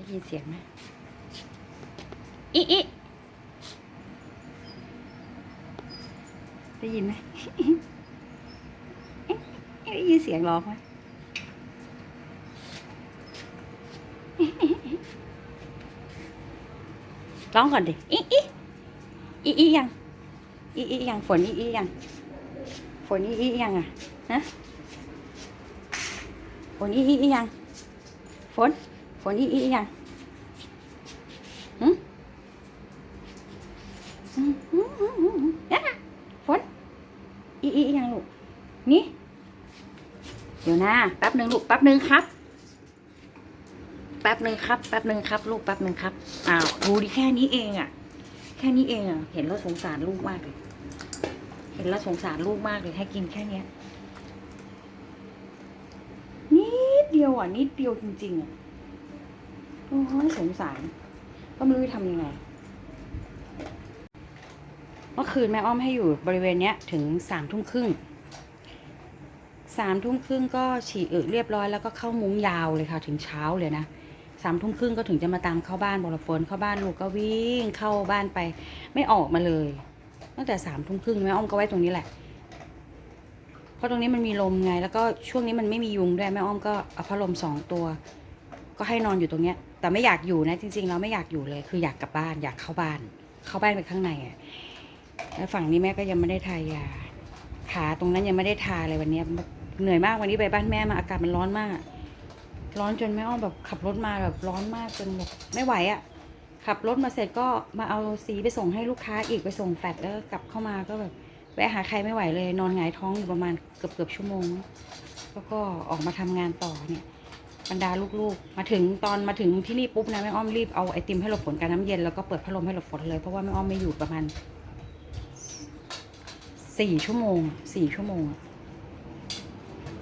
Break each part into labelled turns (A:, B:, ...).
A: ได้ยินเสียงไหมอีอีได้ยินไหมได้ยินเสียงร้องไหมร้องก่อนดิอีอีอีอียังอีอียังฝนอีอียังฝนอีอียังอะฮะฝนอีอียังฝน ฝนอีอียังหืมหืมหืมหืมหืมหืมอะฝนอีอียังลูก นี่ เดี๋ยวนะแป๊บหนึ่งลูกแป๊บหนึ่งครับ แป๊บหนึ่งครับ แป๊บหนึ่งครับ ลูกแป๊บหนึ่งครับ อ้าวดูดิแค่นี้เองอะแค่นี้เองอะเห็นแล้วสงสารลูกมากเลย เห็นแล้วสงสารลูกมากเลยให้กินแค่เนี้ยนิดเดียวอะ นิดเดียวจริงๆอะ โอ้ยสงสาร ก็ไม่รู้จะทำยังไง เมื่อคืนแม่อ้อมให้อยู่บริเวณเนี้ยถึงสามทุ่มครึ่ง สามทุ่มครึ่งก็ฉี่อึเรียบร้อยแล้วก็เข้ามุ้งยาวเลยค่ะ ถึงเช้าเลยนะสามทุ่มครึ่งก็ถึงจะมาตามเข้าบ้านบอลฝนเข้าบ้านลูกก็วิ่งเข้าบ้านไป ไม่ออกมาเลย ตั้งแต่สามทุ่มครึ่งแม่อ้อมก็ไว้ตรงนี้แหละเพราะตรงนี้มันมีลมไง แล้วก็ช่วงนี้มันไม่มียุงด้วยแม่อ้อมก็เอาพัดลมสองตัว ก็ให้นอนอยู่ตรงเนี้ย แต่ไม่อยากอยู่นะจริงๆเราไม่อยากอยู่เลย คืออยากกลับบ้านอยากเข้าบ้าน เข้าบ้านไปข้างในอะแล้วฝั่งนี้แม่ก็ยังไม่ได้ทายาขาตรงนั้นยังไม่ได้ทาเลยวันนี้เหนื่อยมากวันนี้ไปบ้านแม่มาอากาศมันร้อนมาก ร้อนจนแม่อ้อมแบบขับรถมาแบบร้อนมากจนแบบไม่ไหวอะ่ะ ขับรถมาเสร็จก็มาเอาสีไปส่งให้ลูกค้าอีกไปส่งแฟดแล้วกลับเข้ามาก็แบบแวะหาใครไม่ไหวเลย นอนหงายท้องอยู่ประมาณเกือบเกือบชั่วโมง แล้วก็ออกมาทำงานต่อเนี่ย บรรดาลูกๆ มาถึงตอนมาถึงที่นี่ปุ๊บนะแม่อ้อมรีบเอาไอติมให้หลบฝนกับน้ำเย็นแล้วก็เปิดพัดลมให้หลบฝนเลยเพราะว่าแม่อ้อมไม่อยู่ประมาณสี่ชั่วโมงสี่ชั่วโมง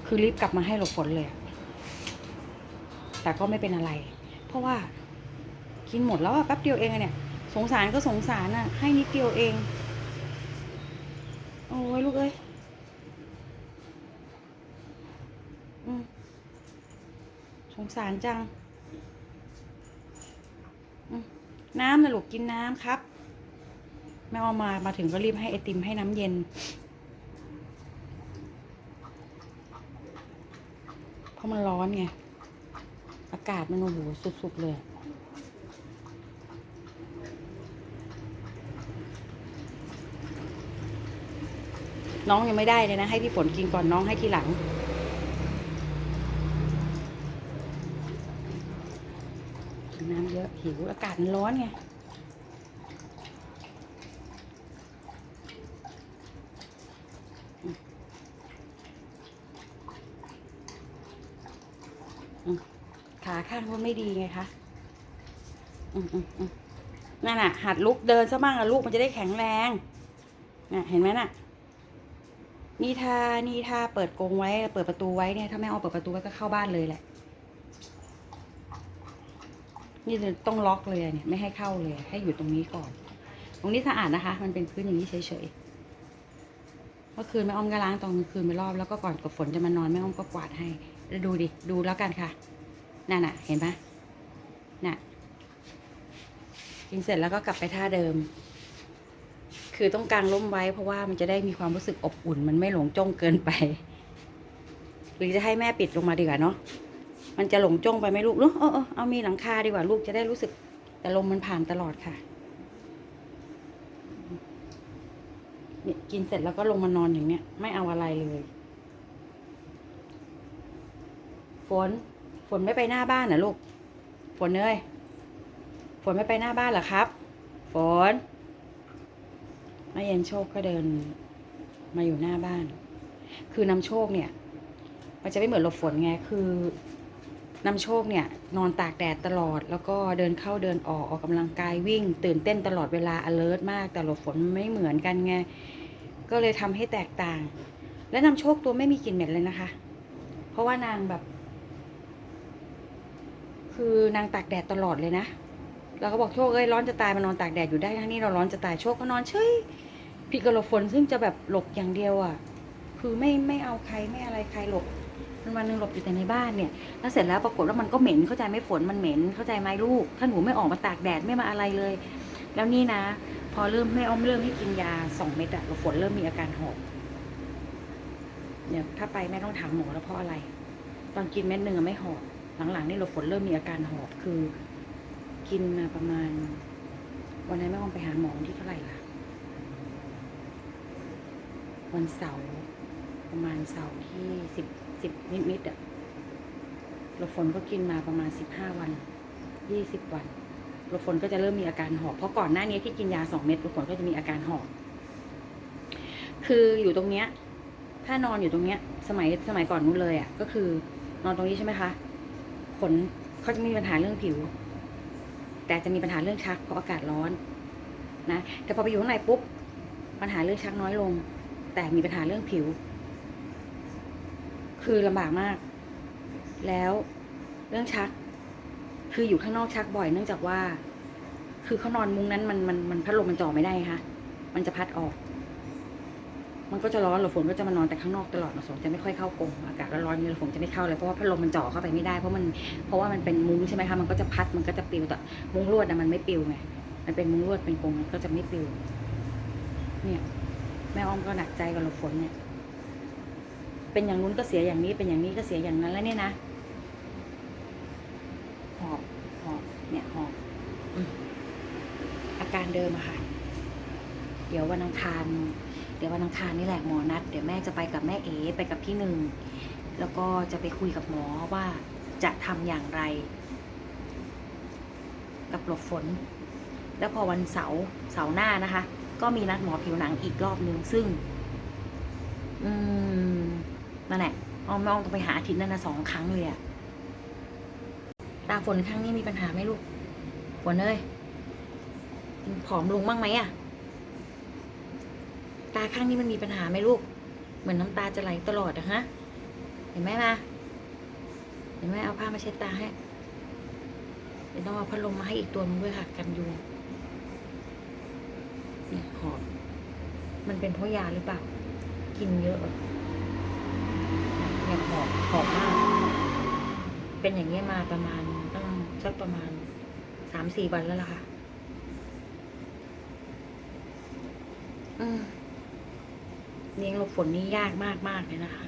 A: คือรีบกลับมาให้หลบฝนเลย แต่ก็ไม่เป็นอะไร เพราะว่ากินหมดแล้วแป๊บเดียวเองเนี่ย สงสารก็สงสารอะให้นิดเดียวเอง โอ้ยลูกเอ้ยอืมส งสารจัง น้ำนะลูกกินน้ำครับแม่เอามามาถึงก็รีบให้ไอติมให้น้ำเย็น เพราะมันร้อนไง อากาศมันโอ้โหสุดๆเลยน้องยังไม่ได้เลยนะ ให้พี่ฝนกินก่อนน้องให้ทีหลัง น้ำเยอะหิวอากาศมันร้อนไงขาข้างก็ไม่ดีไงคะนั่นน่ะ หัดลุกเดินซะบ้างอะลูกมันจะได้แข็งแรงน่ะเห็นไหมน่ะ นี่ถ้านี่ถ้าเปิดกรงไว้ เปิดประตูไว้เนี่ย ถ้าไม่เอาเปิดประตูไว้ก็เข้าบ้านเลยแหละ นี่ต้องล็อกเลยเนี่ยไม่ให้เข้าเลย ให้อยู่ตรงนี้ก่อน ตรงนี้สะอาดนะคะ มันเป็นพื้นอย่างนี้เฉยๆเมื่อคืนแม่อ้อมก็ล้างตอนกลางคืนไปรอบแล้วก็ก่อนกับฝนจะมานอนแม่อ้อมก็กวาดให้แล้วดูดิดูแล้วกันค่ะนั่นน่ะ เห็นปะน่ะกินเสร็จแล้วก็กลับไปท่าเดิม คือต้องกางร่มไว้ เพราะว่ามันจะได้มีความรู้สึกอบอุ่น มันไม่หลงจ้องเกินไป หรือจะให้แม่ปิดลงมาดีกว่าเนาะ มันจะหลงจ้องไปไหมลูกเนาะเออเออเอามีหลังคาดีกว่าลูกจะได้รู้สึก แต่ลมมันผ่านตลอดค่ะเนี่ยกินเสร็จแล้วก็ลงมานอนอย่างเนี้ย ไม่เอาอะไรเลย ฝน ฝนไม่ไปหน้าบ้านเหรอลูก ฝนเอ้ยฝนไม่ไปหน้าบ้านเหรอครับ ฝนแม่เย็นโชคก็เดินมาอยู่หน้าบ้าน คือนำโชคเนี่ย มันจะไม่เหมือนหลบฝนไง คือ นำโชคเนี่ยนอนตากแดดตลอด แล้วก็เดินเข้าเดินออกออกกำลังกายวิ่ง ตื่นเต้นตลอดเวลา alert มาก แต่หลบฝนไม่เหมือนกันไง ก็เลยทำให้แตกต่าง และนำโชคตัวไม่มีกลิ่นเหม็นเลยนะคะ เพราะว่านางแบบ คือนางตากแดดตลอดเลยนะเราก็บอกโชคเอ้ยร้อนจะตายมานอนตากแดดอยู่ได้ทั้งนี้เราร้อนจะตายโชคก็นอนเฉยพี่กระหลบฝนซึ่งจะแบบหลบอย่างเดียวอะ คือไม่ไม่เอาใครไม่อะไรใครหลบ วันวันหนึ่งหลบอยู่แต่ในบ้านเนี่ยแล้วเสร็จแล้วปรากฏว่ามันก็เหม็นเข้าใจไหมฝนมันเหม็นเข้าใจไหมลูก ถ้าหนูไม่ออกมาตากแดดไม่มาอะไรเลย แล้วนี่นะ พอเริ่มแม่อ้อมเริ่มให้กินยาสองเม็ดอะฝนเริ่มมีอาการหอบเนี่ยถ้าไปแม่ต้องถามหมอแล้วเพราะอะไร ตอนกินเม็ดหนึ่งไม่หอบหลังๆนี่เราฝนเริ่มมีอาการหอบคือ กินมาประมาณ วันนั้นแม่อ้อมไปหาหมอวันที่เท่าไหร่ล่ะวันเสาร์ประมาณเสาร์ที่สิบ สิบนิดๆอะเราฝนก็กินมาประมาณสิบห้าวันยี่สิบวันเราฝนก็จะเริ่มมีอาการหอบ เพราะก่อนหน้านี้ที่กินยาสองเม็ดเราฝนก็จะมีอาการหอบ คืออยู่ตรงเนี้ย ถ้านอนอยู่ตรงเนี้ย สมัยสมัยก่อนนู้นเลยอะ ก็คือนอนตรงนี้ใช่ไหมคะขนเขาจะมีปัญหาเรื่องผิว แต่จะมีปัญหาเรื่องชักเพราะอากาศร้อนนะแต่พอไปอยู่ข้างในปุ๊บปัญหาเรื่องชักน้อยลง แต่มีปัญหาเรื่องผิว คือลำบากมาก แล้วเรื่องชัก คืออยู่ข้างนอกชักบ่อยเนื่องจากว่า คือเขานอนมุ้งนั้นมันมันมันพัดลมมันจ่อไม่ได้ค่ะ มันจะพัดออก มันก็จะร้อนหรือฝนก็จะมานอนแต่ข้างนอกตลอดหรือฝนจะไม่ค่อยเข้ากรงอากาศร้อนๆนี่หรือฝนจะไม่เข้าเลยเพราะว่าพัดลมมันจ่อเข้าไปไม่ได้เพราะมันเพราะว่ามันเป็นมุ้งใช่ไหมคะมันก็จะพัดมันก็จะปิวแต่มุ้งลวดนะมันไม่ปิวไงมันเป็นมุ้งลวดเป็นกรงมันก็จะไม่ปิว เนี่ย แม่อ้อมก็หนักใจกับหลบฝนเนี่ย เป็นอย่างนู้นก็เสียอย่างนี้เป็นอย่างนี้ก็เสียอย่างนั้นแล้วเนี่ยนะหอบหอบเนี่ยหอบอาการเดิมอะค่ะ เดี๋ยววันอังคารเดี๋ยววันอังคารนี่แหละหมอนัด เดี๋ยวแม่จะไปกับแม่เอ๋ไปกับพี่หนึ่งแล้วก็จะไปคุยกับหมอว่าจะทำอย่างไร กับหลบฝน แล้วพอวันเสาร์เสาร์หน้านะคะ ก็มีนัดหมอผิวหนังอีกรอบนึงซึ่ง อืม นั่นแหละอ้อมน้องต้องไปหาอาทิตย์นั้นนะสองครั้งเลยอะตาฝนครั้งนี้มีปัญหาไหมลูกฝนเอ้ยผอมลงบ้างไหมอะตาข้างนี้มันมีปัญหาไหมลูก เหมือนน้ำตาจะไหลตลอดอะฮะ เห็นไหมมาเห็นไหมเอาผ้ามาเช็ดตาให้เดี๋ยวต้องเอาพัดลมมาให้อีกตัวนึงด้วยค่ะ กันยุงเนี่ยหอบมันเป็นเพราะยาหรือเปล่า กินเยอะ อะเนี่ยหอบหอบมาก เป็นอย่างเงี้ยมาประมาณตั้งสักประมาณสามสี่วันแล้วล่ะค่ะ อืมเลี้ยงหลบฝนนี่ยากมากมากๆเลยนะคะ